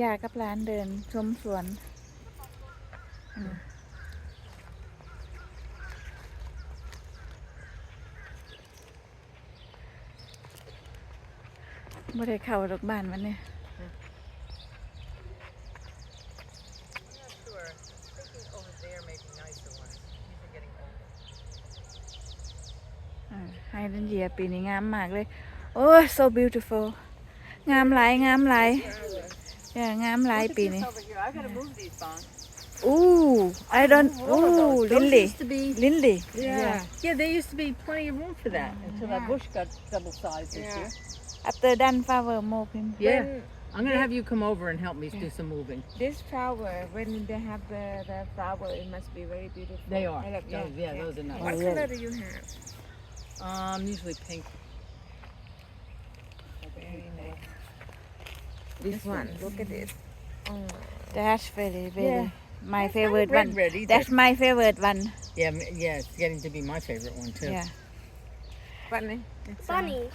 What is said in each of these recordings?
ยากับร้านเดินชมสวนอืมบ่ได้เข้าดอกบ้านวันนี้ Sure. Thinking over there may be nicer ones. These are getting older. ไฮเดนเยียปีนี้งามมากเลย โอ้ย so beautiful งามหลาย งามหลาย เอองามหลาย Look at ปี this นี้ over here. I gotta move these, Bon. อู้ I don't Move all of อู้ those. ลิน Those ลี่ used to be. ลินลี่ Yeah. Yeah, there used to be plenty of room for that until that bush got double sized this Yeah. year. after done flower more him Yeah. When I'm gonna have you come over and help me do some moving. this flower, when they have the, the flower, it must be very beautiful. They are. I love- Those- yeah, those are nice. What Oh, color really? do you have? Um, usually pink. Very nice. This, this one. one. Look at this. Mm. That's very, very yeah. my That's favorite one. Bread That's my favorite one. Yeah, yeah, it's getting to be my favorite one too. Yeah. Bunny. It's uh, bunny.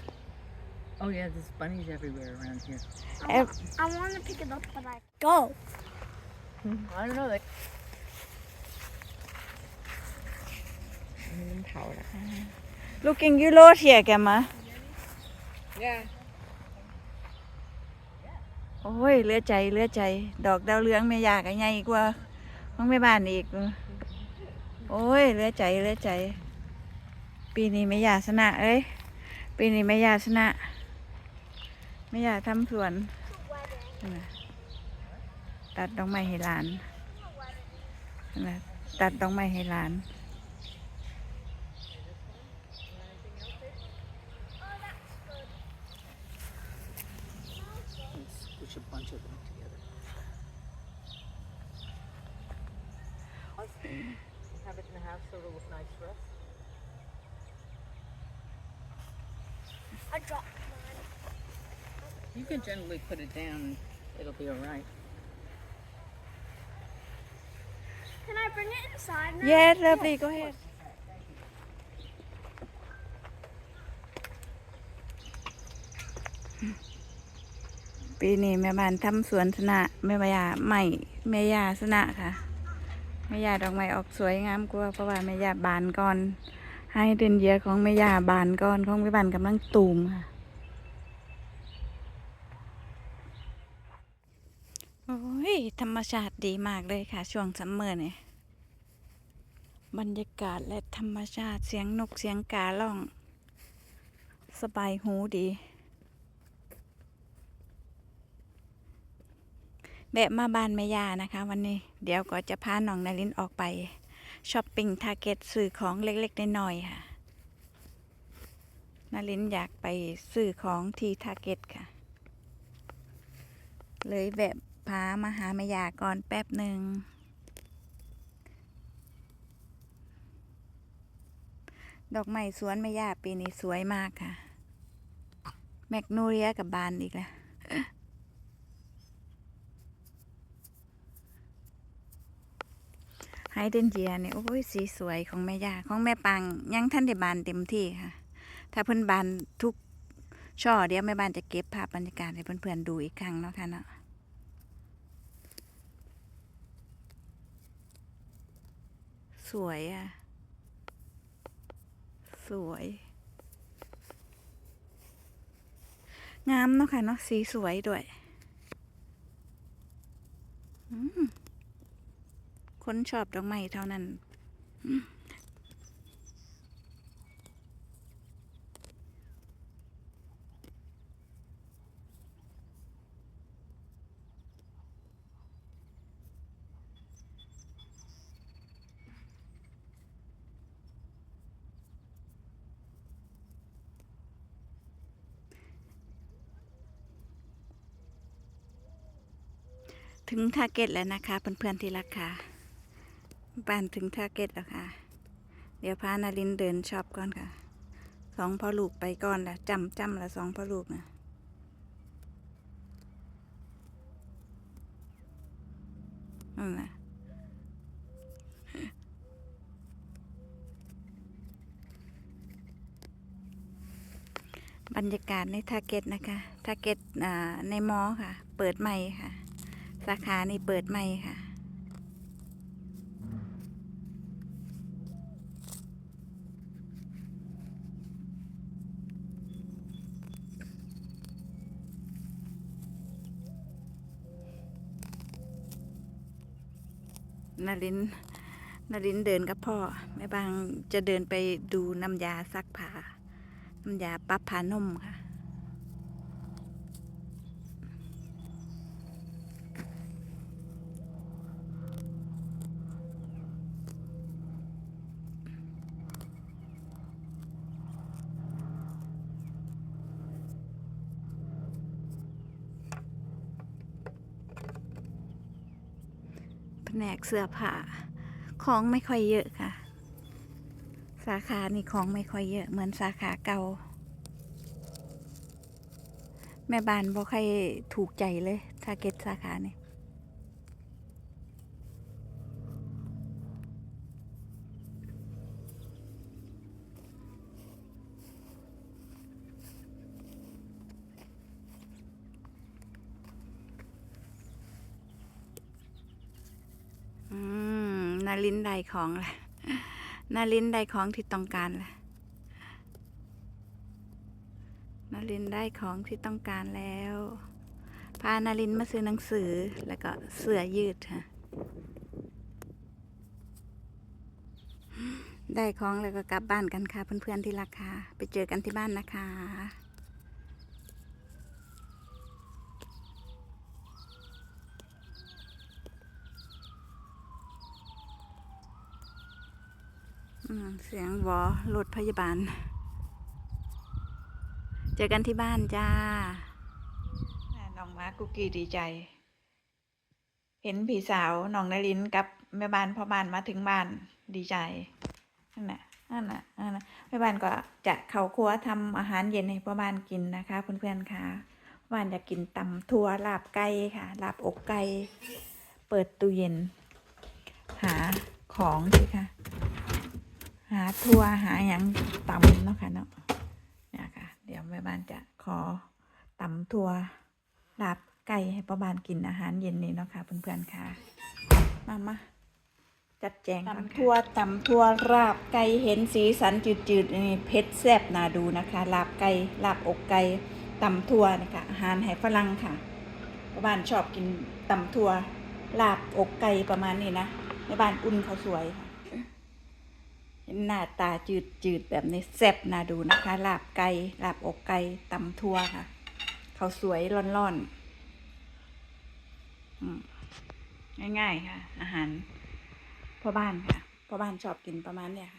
Oh yeah, there's bunnies everywhere around here. I, want, I want to pick it up, but I go. Hmm, I don't know. They... Mm. Looking, you lost here, Gemma. Yeah. โอ้ยเลือใจเลือใจ ดอกดาวเรืองแม่ยากใหญ่กว่าของแม่บ้านอีก โอ้ยเลือใจเลือใจ ปีนี้แม่ยาชนะ เอ้ยปีนี้แม่ยาชนะแม่ยาทำสวน ตัดดอกไม้ให้หลานตัดดอกไม้ให้หลาน Have it in the house so it'll look nice for us. I dropped You can gently put it down. and It'll be all right. Can I bring it inside now? yes lovely go ahead ปีนี้แม่บ้านทำสวนสนะแม่ยาใหม่แม่ยาสนะค่ะ แม่ยาดอกไม้ออกสวยงามกว่าเพราะว่าแม่ยาบานก่อน ให้เดือนเยียของแม่ยาบานก่อนของแม่บานกำลังตูมค่ะโอ้ยธรรมชาติดีมากเลยค่ะ ช่วงซัมเมอร์เนี่ยบรรยากาศและธรรมชาติเสียงนกเสียงกาล่อง สบายหูดี แวะมาบ้านแม่ยานะคะ วันนี้เดี๋ยวก็จะพาน้องนารินออกไปช้อปปิ้งทาร์เก็ตซื้อของเล็กๆน้อยๆค่ะนารินอยากไปซื้อของที่ทาร์เก็ตค่ะ เลยแวะพามาหาแม่ยาก่อนแป๊บหนึ่งดอกไม้สวนแม่ยาปีนี้สวยมากค่ะ แมกโนเลียกับบานอีกแล้ว ไฮเดนเจียเนี่ยโอ้ยสีสวยของแม่ย่าของแม่ปังยังท่านได้บานเต็มที่ค่ะ ถ้าเพิ่อนบานทุกช่อเดี๋ยวแม่บ้านจะเก็บภาพบรรยากาศให้เพื่อนๆดูอีกครั้งเนาะค่ะเนาะสวยอะ สวย งามเนาะค่ะเนาะสีสวยด้วย อืม คนชอบดอกไม้เท่านั้นถึงทาร์เก็ตแล้วนะคะเพื่อนๆที่รักค่ะ บ้านถึงทาร์เก็ตแล้วค่ะ เดี๋ยวพานารินเดินช็อปก่อนค่ะ สองพ่อลูกไปก่อนละจำจำละสองพ่อลูกนะนั่นนะบรรยากาศในทาร์เก็ตนะคะ ทาร์เก็ตในมอค่ะ เปิดใหม่ค่ะ สาขานี่เปิดใหม่ค่ะ นารินนารินเดินกับพ่อ แม่บางจะเดินไปดูน้ำยาซักผ้าน้ำยาปั๊บผ้านุ่มค่ะ แผนกเสื้อผ้าของไม่ค่อยเยอะค่ะ สาขานี่ของไม่ค่อยเยอะ เหมือนสาขาเก่า แม่บ้านบ่ค่อยถูกใจเลยทาเก็ตสาขานี่อืมนา ลินได้ของละนาลินได้ของที่ต้องการละนาลินได้ของที่ต้องการแล้ว พานาลินมาซื้อหนังสือแล้วก็เสื้อยืดค่ะ ได้ของแล้วก็กลับบ้านกันค่ะเพื่อนๆที่รักค่ะไปเจอกันที่บ้านนะคะ เสียงวอรถพยาบาล เจอกันที่บ้านจ้าน้องมากุกกี้ดีใจ เห็นพี่สาวน้องนลินกับแม่บ้านพ่อบ้านมาถึงบ้านดีใจนั่นน่ะนั่นน่ะนั่นน่ะแม่บ้านก็จะเข้าครัวทำอาหารเย็นให้พ่อบ้านกินนะคะ เพื่อนๆค่ะบ้านจะกินตำทั่วลาบไก่ค่ะลาบอกไก่เปิดตู้เย็น หาของสิค่ะ หาทัวหาอย่างตำเนาะค่ะเนาะเนี่ยค่ะ เดี๋ยวแม่บ้านจะขอตำทัวลาบไก่ให้ป้าบ้านกินอาหารเย็นนี้เนาะค่ะเพื่อนๆค่ะ มามาจัดแจงตำทัวตำทัวลาบไก่เห็นสีสันจืดๆนี่เผ็ดแซ่บน่าดูนะคะลาบไก่ลาบอกไก่ตำทัวนะคะอาหารให้ฝรั่งค่ะป้าบ้านชอบกินตำทัวลาบอกไก่ประมาณนี้นะแม่บ้านอุ่นเขาสวยค่ะ หน้าตาจืดจืดๆแบบนี้แซ่บนะดูนะคะลาบไก่ลาบอกไก่ตำทั่วค่ะเขาสวยร่อนๆอืมง่ายๆค่ะ อาหารพ่อบ้านค่ะพ่อบ้านชอบกินประมาณเนี้ยค่ะ